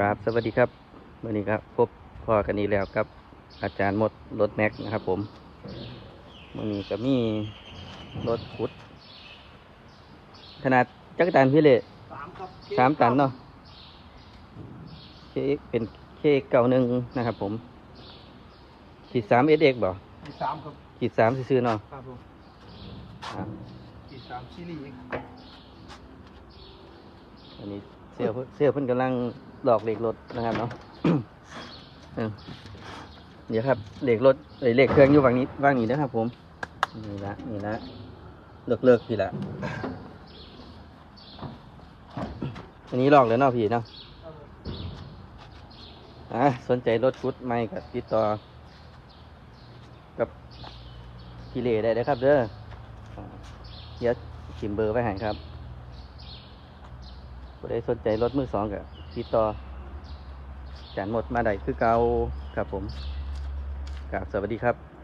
ครับสวัสดีครับวันนี้ครับพบพอกันนี้แล้วครับ อาจารย์หมดรถแม็กนะครับ ผมวันนี้ก็มีรถขุด ขนาดจักรตันพี่เละสามครับสามตันเนาะเคเป็นเคเก่าหนึ่งนะครับ ผม ขีดสามเอสเอกบ่ขีดสามครับขีดสามซื้อๆเนาะครับผมอ่าขีดสามซีรีส์อันนี้เสื้อเพิ่นเสื้อเพิ่นกำลังหลอกเหล็กรถนะครับเนาะเดี๋ยวครับเหล็กรถเอ้ยเหล็กเครื่องอยู่ฝั่งนี้ว่างนี้นะครับ ผมนี่ละนี่ละเลิกเลิกพี่ละอันนี้ลอกแล้วเนาะพี่เนาะอะสนใจรถชุดใหม่กับติดต่อกับพี่เล่ได้เลยครับเด้อเดี๋ยวขิมเบอร์ไว้ให้ครับ ผู้ใดสนใจรถมือสองกับติดต่อจานหมดมาได้คือเก่าครับผมกราบสวัสดีครับ